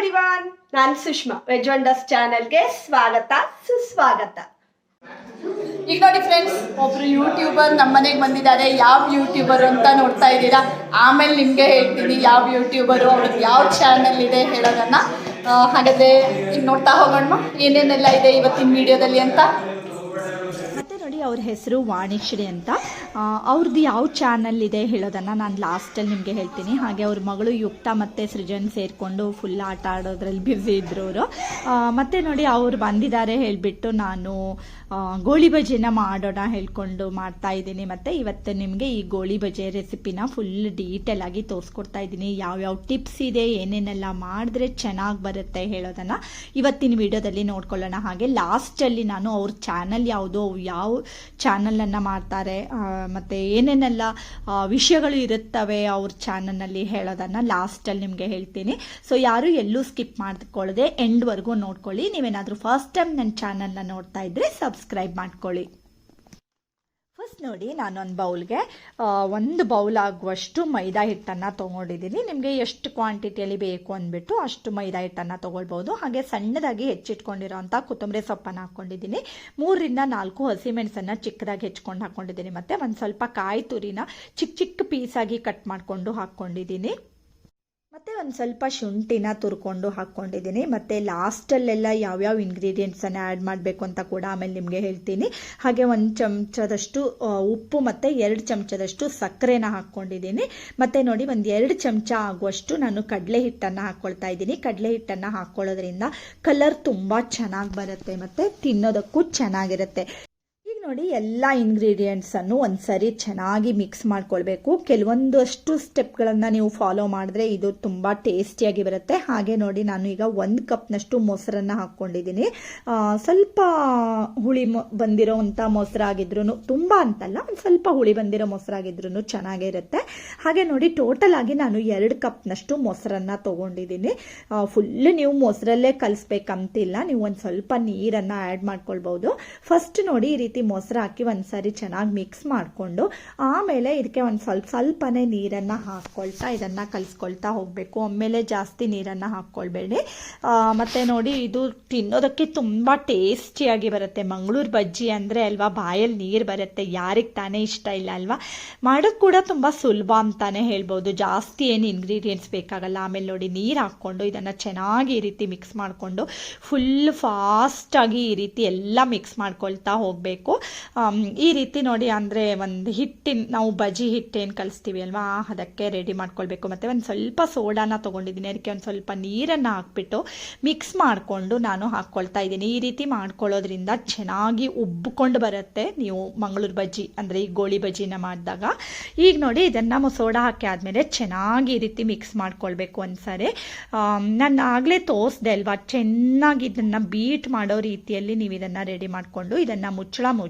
Everyone ನಾನು Sushma veg wonders ಚಾನೆಲ್ಗೆ ಸ್ವಾಗತ, ಸುಸ್ವಾಗತ. ಈಗ ನೋಡಿ ಫ್ರೆಂಡ್ಸ್ ಒಬ್ರು ಯೂಟ್ಯೂಬರ್ ನಮ್ಮ ಮನೆಗೆ ಬಂದಿದ್ದಾರೆ. ಯಾವ ಯೂಟ್ಯೂಬರ್ ಅಂತ ನೋಡ್ತಾ ಇದ್ದೀರಾ? ಆಮೇಲೆ ನಿಮಗೆ ಹೇಳ್ತೀನಿ ಯಾವ ಯೂಟ್ಯೂಬರು ಅವ್ರದ್ದು ಯಾವ ಚಾನಲ್ ಇದೆ ಹೇಳೋದನ್ನ. ಹಾಗಾದ್ರೆ ಈಗ ನೋಡ್ತಾ ಹೋಗೋಣ ಏನೇನೆಲ್ಲ ಇದೆ ಇವತ್ತಿನ ವಿಡಿಯೋದಲ್ಲಿ ಅಂತ? ಅವ್ರ ಹೆಸರು ವಾಣಿಶ್ರೀ ಅಂತ. ಅವ್ರದ್ದು ಯಾವ ಚಾನಲ್ ಇದೆ ಹೇಳೋದನ್ನು ನಾನು ಲಾಸ್ಟಲ್ಲಿ ನಿಮಗೆ ಹೇಳ್ತೀನಿ. ಹಾಗೆ ಅವ್ರ ಮಗಳು ಯುಕ್ತ ಮತ್ತು ಸೃಜನ್ ಸೇರಿಕೊಂಡು ಫುಲ್ ಆಟ ಆಡೋದ್ರಲ್ಲಿ ಬ್ಯುಸಿ ಇದ್ರು ಅವರು ಮತ್ತು ನೋಡಿ ಅವ್ರು ಬಂದಿದ್ದಾರೆ ಹೇಳಿಬಿಟ್ಟು ನಾನು ಗೋಳಿ ಬಜೆನ ಮಾಡೋಣ ಹೇಳ್ಕೊಂಡು ಮಾಡ್ತಾ ಇದ್ದೀನಿ. ಮತ್ತು ಇವತ್ತು ನಿಮಗೆ ಈ ಗೋಳಿ ಬಜೆ ರೆಸಿಪಿನ ಫುಲ್ ಡೀಟೇಲ್ ಆಗಿ ತೋರಿಸ್ಕೊಡ್ತಾ ಇದ್ದೀನಿ. ಯಾವ್ಯಾವ ಟಿಪ್ಸ್ ಇದೆ, ಏನೇನೆಲ್ಲ ಮಾಡಿದ್ರೆ ಚೆನ್ನಾಗಿ ಬರುತ್ತೆ ಹೇಳೋದನ್ನು ಇವತ್ತಿನ ವಿಡಿಯೋದಲ್ಲಿ ನೋಡ್ಕೊಳ್ಳೋಣ. ಹಾಗೆ ಲಾಸ್ಟಲ್ಲಿ ನಾನು ಅವ್ರ ಚಾನಲ್ ಯಾವುದು, ಯಾವ ಚಾನಲನ್ನು ಮಾಡ್ತಾರೆ. ಮತ್ತು ಏನೇನೆಲ್ಲ ವಿಷಯಗಳು ಇರುತ್ತವೆ ಅವ್ರ ಚಾನಲ್ನಲ್ಲಿ ಹೇಳೋದನ್ನು ಲಾಸ್ಟಲ್ಲಿ ನಿಮಗೆ ಹೇಳ್ತೀನಿ. ಸೊ ಯಾರು ಎಲ್ಲೂ ಸ್ಕಿಪ್ ಮಾಡಿಕೊಳ್ಳದೆ ಎಂಡ್ವರೆಗೂ ನೋಡ್ಕೊಳ್ಳಿ. ನೀವೇನಾದರೂ ಫಸ್ಟ್ ಟೈಮ್ ನನ್ನ ಚಾನಲ್ನ ನೋಡ್ತಾ ಇದ್ದರೆ ಸಬ್ಸ್ಕ್ರೈಬ್ ಮಾಡ್ಕೊಳ್ಳಿ. ನೋಡಿ ನಾನು ಒಂದು ಬೌಲ್ಗೆ ಒಂದು ಬೌಲ್ ಆಗುವಷ್ಟು ಮೈದಾ ಹಿಟ್ಟನ್ನು ತೊಗೊಂಡಿದ್ದೀನಿ. ನಿಮಗೆ ಎಷ್ಟು ಕ್ವಾಂಟಿಟಿಯಲ್ಲಿ ಬೇಕು ಅಂದ್ಬಿಟ್ಟು ಅಷ್ಟು ಮೈದಾ ಹಿಟ್ಟನ್ನು ತೊಗೊಳ್ಬೋದು. ಹಾಗೆ ಸಣ್ಣದಾಗಿ ಹೆಚ್ಚಿಟ್ಕೊಂಡಿರೋಂಥ ಕೊತ್ತಂಬರಿ ಸೊಪ್ಪನ್ನು ಹಾಕ್ಕೊಂಡಿದ್ದೀನಿ ಮೂರರಿಂದ ನಾಲ್ಕು ಹಸಿಮೆಣಸನ್ನು ಚಿಕ್ಕದಾಗಿ ಹೆಚ್ಕೊಂಡು ಹಾಕ್ಕೊಂಡಿದ್ದೀನಿ ಮತ್ತು ಒಂದು ಸ್ವಲ್ಪ ಕಾಯಿ ತುರಿನ ಚಿಕ್ಕ ಚಿಕ್ಕ ಪೀಸಾಗಿ ಕಟ್ ಮಾಡಿಕೊಂಡು ಹಾಕ್ಕೊಂಡಿದ್ದೀನಿ ಮತ್ತು ಒಂದು ಸ್ವಲ್ಪ ಶುಂಠಿನ ತುರ್ಕೊಂಡು ಹಾಕ್ಕೊಂಡಿದ್ದೀನಿ. ಮತ್ತು ಲಾಸ್ಟಲ್ಲೆಲ್ಲ ಯಾವ್ಯಾವ ಇಂಗ್ರೀಡಿಯೆಂಟ್ಸನ್ನು ಆ್ಯಡ್ ಮಾಡಬೇಕು ಅಂತ ಕೂಡ ಆಮೇಲೆ ನಿಮಗೆ ಹೇಳ್ತೀನಿ. ಹಾಗೆ ಒಂದು ಚಮಚದಷ್ಟು ಉಪ್ಪು ಮತ್ತು ಎರಡು ಚಮಚದಷ್ಟು ಸಕ್ಕರೆನ ಹಾಕ್ಕೊಂಡಿದ್ದೀನಿ. ಮತ್ತು ನೋಡಿ ಒಂದು ಎರಡು ಚಮಚ ಆಗುವಷ್ಟು ನಾನು ಕಡಲೆ ಹಿಟ್ಟನ್ನು ಹಾಕ್ಕೊಳ್ತಾ ಇದ್ದೀನಿ. ಕಡಲೆ ಹಿಟ್ಟನ್ನು ಹಾಕ್ಕೊಳ್ಳೋದ್ರಿಂದ ಕಲರ್ ತುಂಬ ಚೆನ್ನಾಗಿ ಬರುತ್ತೆ ಮತ್ತು ತಿನ್ನೋದಕ್ಕೂ ಚೆನ್ನಾಗಿರುತ್ತೆ. ನೋಡಿ ಎಲ್ಲ ಇಂಗ್ರೀಡಿಯೆಂಟ್ಸನ್ನು ಒಂದ್ಸರಿ ಚೆನ್ನಾಗಿ ಮಿಕ್ಸ್ ಮಾಡ್ಕೊಳ್ಬೇಕು. ಕೆಲವೊಂದಷ್ಟು ಸ್ಟೆಪ್ಗಳನ್ನು ನೀವು ಫಾಲೋ ಮಾಡಿದ್ರೆ ಇದು ತುಂಬ ಟೇಸ್ಟಿಯಾಗಿ ಬರುತ್ತೆ. ಹಾಗೆ ನೋಡಿ ನಾನು ಈಗ ಒಂದು ಕಪ್ನಷ್ಟು ಮೊಸರನ್ನು ಹಾಕ್ಕೊಂಡಿದ್ದೀನಿ. ಸ್ವಲ್ಪ ಹುಳಿ ಮೊ ಬಂದಿರೋವಂಥ ಮೊಸರಾಗಿದ್ರು ತುಂಬ ಅಂತಲ್ಲ, ಒಂದು ಸ್ವಲ್ಪ ಹುಳಿ ಬಂದಿರೋ ಮೊಸರಾಗಿದ್ರು ಚೆನ್ನಾಗೇ ಇರುತ್ತೆ. ಹಾಗೆ ನೋಡಿ ಟೋಟಲ್ ಆಗಿ ನಾನು ಎರಡು ಕಪ್ನಷ್ಟು ಮೊಸರನ್ನು ತೊಗೊಂಡಿದ್ದೀನಿ. ಫುಲ್ ನೀವು ಮೊಸರಲ್ಲೇ ಕಲಿಸ್ಬೇಕಂತಿಲ್ಲ. ನೀವು ಒಂದು ಸ್ವಲ್ಪ ನೀರನ್ನು ಆ್ಯಡ್ ಮಾಡ್ಕೊಳ್ಬೋದು. ಫಸ್ಟ್ ನೋಡಿ ಈ ರೀತಿ ಮೊಸರು ಹಾಕಿ ಒಂದ್ಸರಿ ಚೆನ್ನಾಗಿ ಮಿಕ್ಸ್ ಮಾಡಿಕೊಂಡು, ಆಮೇಲೆ ಇದಕ್ಕೆ ಒಂದು ಸ್ವಲ್ಪ, ಸ್ವಲ್ಪನೇ ನೀರನ್ನು ಹಾಕ್ಕೊಳ್ತಾ ಇದನ್ನು ಕಲಿಸ್ಕೊಳ್ತಾ ಹೋಗಬೇಕು. ಒಮ್ಮೆಲೆ ಜಾಸ್ತಿ ನೀರನ್ನು ಹಾಕ್ಕೊಳ್ಬೇಡಿ ಮತ್ತು ನೋಡಿ, ಇದು ತಿನ್ನೋದಕ್ಕೆ ತುಂಬ ಟೇಸ್ಟಿಯಾಗಿ ಬರುತ್ತೆ. ಮಂಗಳೂರು ಬಜ್ಜಿ ಅಂದರೆ ಅಲ್ವಾ, ಬಾಯಲ್ಲಿ ನೀರು ಬರುತ್ತೆ. ಯಾರಿಗೆ ತಾನೇ ಇಷ್ಟ ಇಲ್ಲ ಅಲ್ವಾ? ಮಾಡೋದು ಕೂಡ ತುಂಬ ಸುಲಭ ಅಂತಾನೆ ಹೇಳ್ಬೋದು. ಜಾಸ್ತಿ ಏನು ಇಂಗ್ರೀಡಿಯೆಂಟ್ಸ್ ಬೇಕಾಗಲ್ಲ. ಆಮೇಲೆ ನೋಡಿ, ನೀರು ಹಾಕ್ಕೊಂಡು ಇದನ್ನು ಚೆನ್ನಾಗಿ ಈ ರೀತಿ ಮಿಕ್ಸ್ ಮಾಡಿಕೊಂಡು ಫುಲ್ ಫಾಸ್ಟಾಗಿ ಈ ರೀತಿ ಎಲ್ಲ ಮಿಕ್ಸ್ ಮಾಡ್ಕೊಳ್ತಾ ಹೋಗಬೇಕು. ಈ ರೀತಿ ನೋಡಿ ಅಂದರೆ ಒಂದು ಹಿಟ್ಟಿನ, ನಾವು ಬಜ್ಜಿ ಹಿಟ್ಟೇನು ಕಲಿಸ್ತೀವಿ ಅಲ್ವಾ? ಅದಕ್ಕೆ ರೆಡಿ ಮಾಡ್ಕೊಳ್ಬೇಕು. ಮತ್ತು ಒಂದು ಸ್ವಲ್ಪ ಸೋಡಾನ ತೊಗೊಂಡಿದ್ದೀನಿ. ಅದಕ್ಕೆ ಒಂದು ಸ್ವಲ್ಪ ನೀರನ್ನು ಹಾಕ್ಬಿಟ್ಟು ಮಿಕ್ಸ್ ಮಾಡಿಕೊಂಡು ನಾನು ಹಾಕ್ಕೊಳ್ತಾ ಇದ್ದೀನಿ. ಈ ರೀತಿ ಮಾಡ್ಕೊಳ್ಳೋದ್ರಿಂದ ಚೆನ್ನಾಗಿ ಉಬ್ಬಿಕೊಂಡು ಬರುತ್ತೆ ನೀವು ಮಂಗಳೂರು ಬಜ್ಜಿ ಅಂದರೆ ಈ ಗೋಳಿ ಬಜ್ಜಿನ ಮಾಡಿದಾಗ. ಈಗ ನೋಡಿ ಇದನ್ನು ಸೋಡಾ ಹಾಕಿ ಆದಮೇಲೆ ಚೆನ್ನಾಗಿ ಈ ರೀತಿ ಮಿಕ್ಸ್ ಮಾಡ್ಕೊಳ್ಬೇಕು ಒಂದ್ಸರಿ. ನಾನು ಆಗಲೇ ತೋರಿಸ್ದೆ ಅಲ್ವಾ? ಚೆನ್ನಾಗಿ ಇದನ್ನು ಬೀಟ್ ಮಾಡೋ ರೀತಿಯಲ್ಲಿ ನೀವು ಇದನ್ನು ರೆಡಿ ಮಾಡಿಕೊಂಡು ಇದನ್ನು ಮುಚ್ಚಳ ಮುಚ್ಚಿ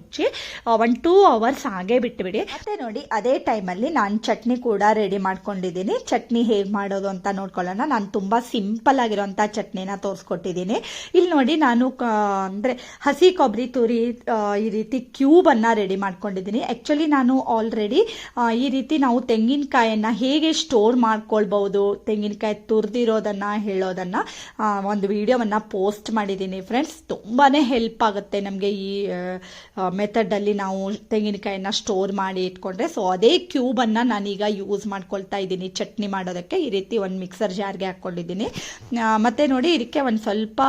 ಒನ್ ಟೂ ಅವರ್ಸ್ ಹಾಗೆ ಬಿಟ್ಟುಬಿಡಿ ಮತ್ತೆ ನೋಡಿ, ಅದೇ ಟೈಮಲ್ಲಿ ನಾನು ಚಟ್ನಿ ಕೂಡ ರೆಡಿ ಮಾಡ್ಕೊಂಡಿದ್ದೀನಿ. ಚಟ್ನಿ ಹೇಗೆ ಮಾಡೋದು ಅಂತ ನೋಡ್ಕೊಳ್ಳೋಣ. ನಾನು ತುಂಬ ಸಿಂಪಲ್ ಆಗಿರೋಂಥ ಚಟ್ನಿನ ತೋರಿಸ್ಕೊಟ್ಟಿದ್ದೀನಿ. ಇಲ್ಲಿ ನೋಡಿ ನಾನು ಅಂದರೆ ಹಸಿ ಕೊಬ್ಬರಿ ತುರಿ ಈ ರೀತಿ ಕ್ಯೂಬನ್ನು ರೆಡಿ ಮಾಡ್ಕೊಂಡಿದ್ದೀನಿ. ಆ್ಯಕ್ಚುಲಿ ನಾನು ಆಲ್ರೆಡಿ ಈ ರೀತಿ ನಾವು ತೆಂಗಿನಕಾಯನ್ನು ಹೇಗೆ ಸ್ಟೋರ್ ಮಾಡ್ಕೊಳ್ಬಹುದು, ತೆಂಗಿನಕಾಯಿ ತುರಿದಿರೋದನ್ನು, ಹೇಳೋದನ್ನು ಒಂದು ವಿಡಿಯೋವನ್ನು ಪೋಸ್ಟ್ ಮಾಡಿದ್ದೀನಿ. ಫ್ರೆಂಡ್ಸ್ ತುಂಬಾ ಹೆಲ್ಪ್ ಆಗುತ್ತೆ ನಮಗೆ ಈ ಮೆಥಡಲ್ಲಿ ನಾವು ತೆಂಗಿನಕಾಯಿನ ಸ್ಟೋರ್ ಮಾಡಿ ಇಟ್ಕೊಂಡ್ರೆ ಸೊ ಅದೇ ಕ್ಯೂಬನ್ನು ನಾನೀಗ ಯೂಸ್ ಮಾಡ್ಕೊಳ್ತಾ ಇದ್ದೀನಿ. ಚಟ್ನಿ ಮಾಡೋದಕ್ಕೆ ಈ ರೀತಿ ಒಂದು ಮಿಕ್ಸರ್ ಜಾರ್ಗೆ ಹಾಕ್ಕೊಂಡಿದ್ದೀನಿ. ಮತ್ತು ನೋಡಿ ಇದಕ್ಕೆ ಒಂದು ಸ್ವಲ್ಪ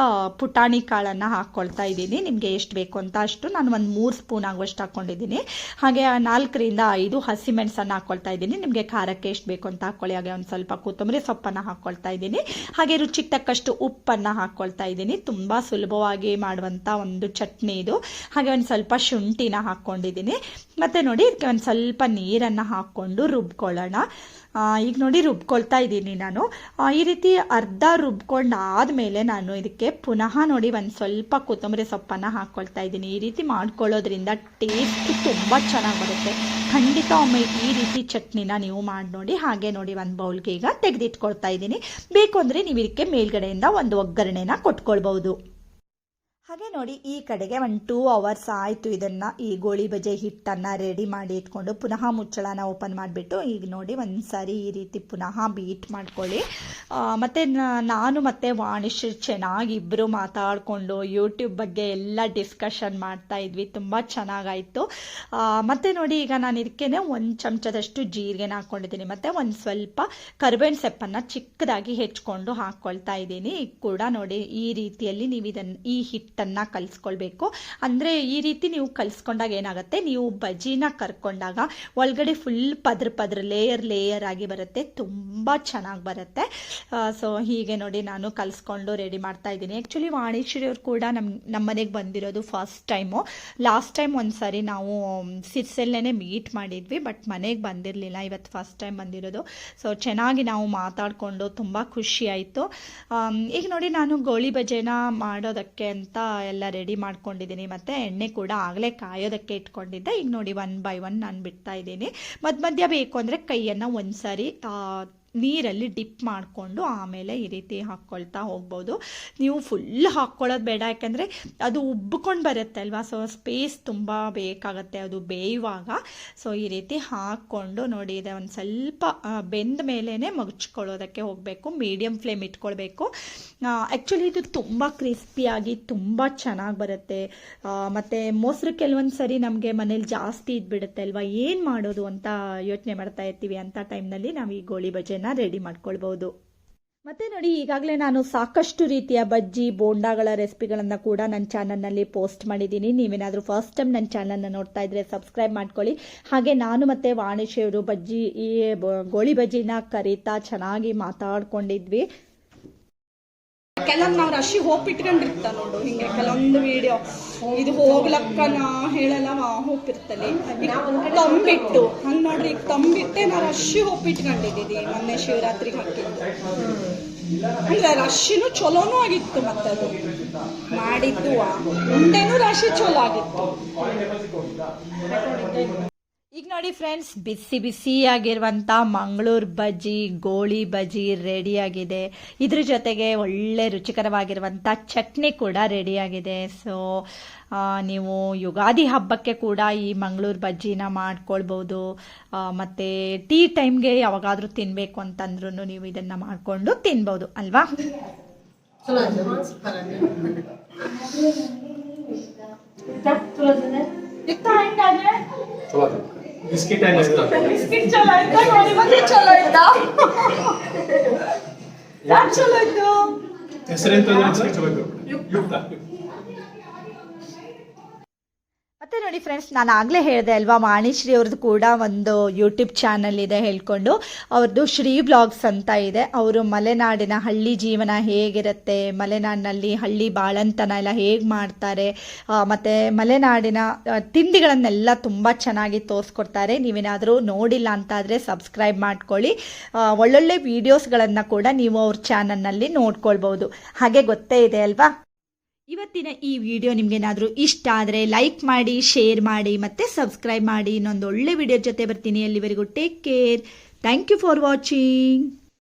ಪುಟಾಣಿ ಕಾಳನ್ನು ಹಾಕ್ಕೊಳ್ತಾ ಇದ್ದೀನಿ. ನಿಮಗೆ ಎಷ್ಟು ಬೇಕು ಅಂತ ಅಷ್ಟು ನಾನು ಒಂದು ಮೂರು ಸ್ಪೂನ್ ಆಗುವಷ್ಟು ಹಾಕ್ಕೊಂಡಿದ್ದೀನಿ. ಹಾಗೆ ನಾಲ್ಕರಿಂದ ಐದು ಹಸಿಮೆಣಸನ್ನು ಹಾಕ್ಕೊಳ್ತಾ ಇದ್ದೀನಿ. ನಿಮಗೆ ಖಾರಕ್ಕೆ ಎಷ್ಟು ಬೇಕು ಅಂತ ಹಾಕ್ಕೊಳ್ಳಿ. ಹಾಗೆ ಒಂದು ಸ್ವಲ್ಪ ಕೊತ್ತಂಬರಿ ಸೊಪ್ಪನ್ನು ಹಾಕ್ಕೊಳ್ತಾ ಇದ್ದೀನಿ. ಹಾಗೆ ರುಚಿಗೆ ತಕ್ಕಷ್ಟು ಉಪ್ಪನ್ನು ಹಾಕ್ಕೊಳ್ತಾ ಇದ್ದೀನಿ. ತುಂಬ ಸುಲಭವಾಗಿ ಮಾಡುವಂಥ ಒಂದು ಚಟ್ನಿ ಇದು. ಹಾಗೆ ಒಂದು ಸ್ವಲ್ಪ ಶುಂಠಿನ ಹಾಕ್ಕೊಂಡಿದ್ದೀನಿ ಮತ್ತು ನೋಡಿ ಇದಕ್ಕೆ ಒಂದು ಸ್ವಲ್ಪ ನೀರನ್ನು ಹಾಕ್ಕೊಂಡು ರುಬ್ಕೊಳ್ಳೋಣ. ಈಗ ನೋಡಿ ರುಬ್ಕೊಳ್ತಾ ಇದ್ದೀನಿ ನಾನು. ಈ ರೀತಿ ಅರ್ಧ ರುಬ್ಕೊಂಡು ಆದಮೇಲೆ ನಾನು ಇದಕ್ಕೆ ಪುನಃ ನೋಡಿ ಒಂದು ಸ್ವಲ್ಪ ಕೊತ್ತಂಬರಿ ಸೊಪ್ಪನ್ನು ಹಾಕ್ಕೊಳ್ತಾ ಇದ್ದೀನಿ. ಈ ರೀತಿ ಮಾಡ್ಕೊಳ್ಳೋದ್ರಿಂದ ಟೇಸ್ಟ್ ತುಂಬ ಚೆನ್ನಾಗಿ ಬರುತ್ತೆ. ಖಂಡಿತ ಒಮ್ಮೆ ಈ ರೀತಿ ಚಟ್ನಿನ ನೀವು ಮಾಡಿ ನೋಡಿ, ಹಾಗೆ ನೋಡಿ ಒಂದು ಬೌಲ್ಗೆ ಈಗ ತೆಗೆದಿಟ್ಕೊಳ್ತಾ ಇದ್ದೀನಿ. ಬೇಕು ಅಂದರೆ ನೀವು ಇದಕ್ಕೆ ಮೇಲ್ಗಡೆಯಿಂದ ಒಂದು ಒಗ್ಗರಣೆನ ಕೊಟ್ಕೊಳ್ಬೋದು ಹಾಗೆ ನೋಡಿ ಈ ಕಡೆಗೆ ಒಂದು ಟೂ ಅವರ್ಸ್ ಆಯಿತು ಇದನ್ನು ಈ ಗೋಳಿ ಬಜೆ ಹಿಟ್ಟನ್ನು ರೆಡಿ ಮಾಡಿ ಇಟ್ಕೊಂಡು ಪುನಃ ಮುಚ್ಚಳನ ಓಪನ್ ಮಾಡಿಬಿಟ್ಟು ಈಗ ನೋಡಿ ಒಂದು ಸಾರಿ ಈ ರೀತಿ ಪುನಃ ಬೀಟ್ ಮಾಡ್ಕೊಳ್ಳಿ. ಮತ್ತು ನಾನು ಮತ್ತು ವಾಣಿಶ್ ಚೆನ್ನಾಗಿ ಇಬ್ಬರು ಮಾತಾಡಿಕೊಂಡು ಯೂಟ್ಯೂಬ್ ಬಗ್ಗೆ ಎಲ್ಲ ಡಿಸ್ಕಷನ್ ಮಾಡ್ತಾ ಇದ್ವಿ. ತುಂಬ ಚೆನ್ನಾಗಾಯಿತು. ಮತ್ತು ನೋಡಿ ಈಗ ನಾನು ಇದಕ್ಕೆ ಒಂದು ಚಮಚದಷ್ಟು ಜೀರಿಗೆನ ಹಾಕ್ಕೊಂಡಿದ್ದೀನಿ ಮತ್ತು ಒಂದು ಸ್ವಲ್ಪ ಕರ್ಬೇವಿನ ಸೊಪ್ಪನ್ನು ಚಿಕ್ಕದಾಗಿ ಹೆಚ್ಕೊಂಡು ಹಾಕ್ಕೊಳ್ತಾ ಇದ್ದೀನಿ. ಈಗ ಕೂಡ ನೋಡಿ ಈ ರೀತಿಯಲ್ಲಿ ನೀವು ಇದನ್ನು ಈ ಹಿಟ್ಟನ್ನು ಕಲಿಸ್ಕೊಳ್ಬೇಕು. ಅಂದರೆ ಈ ರೀತಿ ನೀವು ಕಲಿಸ್ಕೊಂಡಾಗ ಏನಾಗುತ್ತೆ? ನೀವು ಬಜ್ಜಿನ ಕರ್ಕೊಂಡಾಗ ಒಳಗಡೆ ಫುಲ್ ಪದ್ರ ಪದ್ರ ಲೇಯರ್ ಲೇಯರ್ ಆಗಿ ಬರುತ್ತೆ. ತುಂಬ ಚೆನ್ನಾಗಿ ಬರುತ್ತೆ. ಸೊ ಹೀಗೆ ನೋಡಿ ನಾನು ಕಲಿಸ್ಕೊಂಡು ರೆಡಿ ಮಾಡ್ತಾ ಇದ್ದೀನಿ. ಆ್ಯಕ್ಚುಲಿ ವಾಣಿಶ್ರೀ ಅವ್ರು ಕೂಡ ನಮ್ಮ ನಮ್ಮ ಮನೆಗೆ ಬಂದಿರೋದು ಫಸ್ಟ್ ಟೈಮು ಲಾಸ್ಟ್ ಟೈಮ್ ಒಂದು ನಾವು ಸಿರ್ಸೆಲ್ಲೇ ಮೀಟ್ ಮಾಡಿದ್ವಿ ಬಟ್ ಮನೆಗೆ ಬಂದಿರಲಿಲ್ಲ. ಇವತ್ತು ಫಸ್ಟ್ ಟೈಮ್ ಬಂದಿರೋದು. ಸೊ ಚೆನ್ನಾಗಿ ನಾವು ಮಾತಾಡಿಕೊಂಡು ತುಂಬ ಖುಷಿ ಆಯಿತು. ಈಗ ನೋಡಿ ನಾನು ಗೋಳಿ ಬಜೆನ ಮಾಡೋದಕ್ಕೆ ಅಂತ ಎಲ್ಲ ರೆಡಿ ಮಾಡ್ಕೊಂಡಿದ್ದೀನಿ. ಮತ್ತು ಎಣ್ಣೆ ಕೂಡ ಆಗಲೇ ಕಾಯೋದಕ್ಕೆ ಇಟ್ಕೊಂಡಿದ್ದೆ. ಈಗ ನೋಡಿ ಒನ್ ಬೈ ಒನ್ ನಾನು ಬಿಡ್ತಾ ಇದ್ದೀನಿ. ಮಧ್ಯ ಮಧ್ಯ ಬೇಕು ಅಂದರೆ ಕೈಯನ್ನು ಒಂದು ಸಾರಿ ನೀರಲ್ಲಿ ಡಿಪ್ ಮಾಡಿಕೊಂಡು ಆಮೇಲೆ ಈ ರೀತಿ ಹಾಕ್ಕೊಳ್ತಾ ಹೋಗ್ಬೋದು. ನೀವು ಫುಲ್ ಹಾಕ್ಕೊಳ್ಳೋದು ಬೇಡ, ಯಾಕೆಂದರೆ ಅದು ಉಬ್ಬಿಕೊಂಡು ಬರುತ್ತೆ ಅಲ್ವಾ? ಸೊ ಸ್ಪೇಸ್ ತುಂಬ ಬೇಕಾಗುತ್ತೆ ಅದು ಬೇಯುವಾಗ. ಸೊ ಈ ರೀತಿ ಹಾಕ್ಕೊಂಡು ನೋಡಿ, ಇದೆ ಒಂದು ಸ್ವಲ್ಪ ಬೆಂದ ಮೇಲೇ ಮಗ್ಚ್ಕೊಳ್ಳೋದಕ್ಕೆ ಹೋಗಬೇಕು. ಮೀಡಿಯಮ್ ಫ್ಲೇಮ್ ಇಟ್ಕೊಳ್ಬೇಕು. ಆ್ಯಕ್ಚುಲಿ ಇದು ತುಂಬ ಕ್ರಿಸ್ಪಿಯಾಗಿ ತುಂಬ ಚೆನ್ನಾಗಿ ಬರುತ್ತೆ. ಮತ್ತು ಮೊಸರು ಕೆಲವೊಂದು ಸರಿ ನಮಗೆ ಮನೇಲಿ ಜಾಸ್ತಿ ಇದ್ಬಿಡುತ್ತೆ ಅಲ್ವಾ? ಏನು ಮಾಡೋದು ಅಂತ ಯೋಚನೆ ಮಾಡ್ತಾ ಇರ್ತೀವಿ ಅಂಥ ಟೈಮ್ನಲ್ಲಿ ನಾವು ಈ ಗೋಳಿ ಬಜೆನ ರೆಡಿ ಮಾಡ್ಕೊಳ್ಬೋದು ಮತ್ತೆ ನೋಡಿ, ಈಗಾಗಲೇ ನಾನು ಸಾಕಷ್ಟು ರೀತಿಯ ಬಜ್ಜಿ, ಬೋಂಡಾಗಳ ರೆಸಿಪಿಗಳನ್ನು ಕೂಡ ನನ್ನ ಚಾನಲ್ನಲ್ಲಿ ಪೋಸ್ಟ್ ಮಾಡಿದ್ದೀನಿ. ನೀವೇನಾದರೂ ಫಸ್ಟ್ ಟೈಮ್ ನನ್ನ ಚಾನಲ್ನ ನೋಡ್ತಾ ಇದ್ರೆ ಸಬ್ಸ್ಕ್ರೈಬ್ ಮಾಡ್ಕೊಳ್ಳಿ. ಹಾಗೆ ನಾನು ಮತ್ತು ವಾಣಿಶಿಯವರು ಬಜ್ಜಿ, ಈ ಗೋಳಿ ಬಜ್ಜಿನ ಕರೀತಾ ಚೆನ್ನಾಗಿ ಮಾತಾಡ್ಕೊಂಡಿದ್ವಿ. ಕೆಲವೊಂದು ನಾವು ರಶಿ ಹೋಪ್ ಇಟ್ಕೊಂಡಿರ್ತ ನೋಡು, ಹಿಂಗೆ ಕೆಲವೊಂದು ವಿಡಿಯೋ ಇದು ಹೋಗ್ಲಕ್ಕ ನಾ ಹೇಳಲ್ಲ ಹೋಪ್ ಇರ್ತಲ್ಲಿ ಈಗ ತಂಬಿಟ್ಟು, ಹಂಗ್ ನೋಡ್ರಿ, ಈಗ ತಂಬಿಟ್ಟೆ ನಾ ರಶಿ ಹೋಪ್ ಇಟ್ಕೊಂಡಿದ್ದೀನಿ ಮೊನ್ನೆ ಶಿವರಾತ್ರಿಗೆ ಹಾಕಿದ್ದು. ಅಂದ್ರೆ ರಶಿನು ಚಲೋನು ಆಗಿತ್ತು ಮತ್ತದು. ಮಾಡಿದ್ದು ಉಂಡೆನೂ ರಶಿ ಚಲೋ ಆಗಿತ್ತು. ಈಗ ನೋಡಿ ಫ್ರೆಂಡ್ಸ್ ಬಿಸಿ ಬಿಸಿಯಾಗಿರುವಂಥ ಮಂಗಳೂರು ಬಜ್ಜಿ ಗೋಳಿ ಬಜ್ಜಿ ರೆಡಿಯಾಗಿದೆ ಇದ್ರ ಜೊತೆಗೆ ಒಳ್ಳೆ ರುಚಿಕರವಾಗಿರುವಂಥ ಚಟ್ನಿ ಕೂಡ ರೆಡಿಯಾಗಿದೆ ಸೊ ನೀವು ಯುಗಾದಿ ಹಬ್ಬಕ್ಕೆ ಕೂಡ ಈ ಮಂಗಳೂರು ಬಜ್ಜಿನ ಮಾಡ್ಕೊಳ್ಬೋದು. ಮತ್ತು ಮತ್ತೆ ಟೀ ಟೈಮ್ಗೆ ಯಾವಾಗಾದರೂ ತಿನ್ನಬೇಕು ಅಂತಂದ್ರೂ ನೀವು ಇದನ್ನು ಮಾಡಿಕೊಂಡು ತಿನ್ಬೋದು ಅಲ್ವಾ? ಚಲೋ ಬಿಸ್ಕಿಟ್ ಬಿಸ್ಕಿಟ್ ಚಲೋ ಆಯ್ತಾ? ನೋಡಿ ಮತ್ತೆ ಚಲೋ ಆಯ್ತಾ? ಯಾಕೆ ಚಲೋ ಆಯ್ತು? ಹೆಸರೆಂತ ಯುಕ್ತ ಮತ್ತೆ ನೋಡಿ ಫ್ರೆಂಡ್ಸ್ ನಾನು ಆಗಲೇ ಹೇಳಿದೆ ಅಲ್ವಾ ವಾಣಿಶ್ರೀ ಅವ್ರದ್ದು ಕೂಡ ಒಂದು ಯೂಟ್ಯೂಬ್ ಚಾನಲ್ ಇದೆ ಹೇಳ್ಕೊಂಡು. ಅವ್ರದ್ದು ಶ್ರೀ ಬ್ಲಾಗ್ಸ್ ಅಂತ ಇದೆ. ಅವರು ಮಲೆನಾಡಿನ ಹಳ್ಳಿ ಜೀವನ ಹೇಗಿರುತ್ತೆ, ಮಲೆನಾಡಿನಲ್ಲಿ ಹಳ್ಳಿ ಬಾಳಂತನ ಎಲ್ಲ ಹೇಗೆ ಮಾಡ್ತಾರೆ ಮತ್ತು ಮಲೆನಾಡಿನ ತಿಂಡಿಗಳನ್ನೆಲ್ಲ ತುಂಬ ಚೆನ್ನಾಗಿ ತೋರಿಸ್ಕೊಡ್ತಾರೆ. ನೀವೇನಾದರೂ ನೋಡಿಲ್ಲ ಅಂತಾದರೆ ಸಬ್ಸ್ಕ್ರೈಬ್ ಮಾಡ್ಕೊಳ್ಳಿ. ಒಳ್ಳೊಳ್ಳೆ ವೀಡಿಯೋಸ್ಗಳನ್ನು ಕೂಡ ನೀವು ಅವ್ರ ಚಾನಲ್ನಲ್ಲಿ ನೋಡ್ಕೊಳ್ಬೋದು ಹಾಗೆ ಗೊತ್ತೇ ಇದೆ ಅಲ್ವಾ? ಇವತ್ತಿನ ಈ ವಿಡಿಯೋ ನಿಮ್ಗೇನಾದರೂ ಇಷ್ಟ ಆದರೆ ಲೈಕ್ ಮಾಡಿ ಶೇರ್ ಮಾಡಿ, ಮತ್ತು ಸಬ್ಸ್ಕ್ರೈಬ್ ಮಾಡಿ. ಇನ್ನೊಂದು ಒಳ್ಳೆ ವಿಡಿಯೋ ಜೊತೆ ಬರ್ತೀನಿ. ಅಲ್ಲಿವರೆಗೂ take care thank you for watching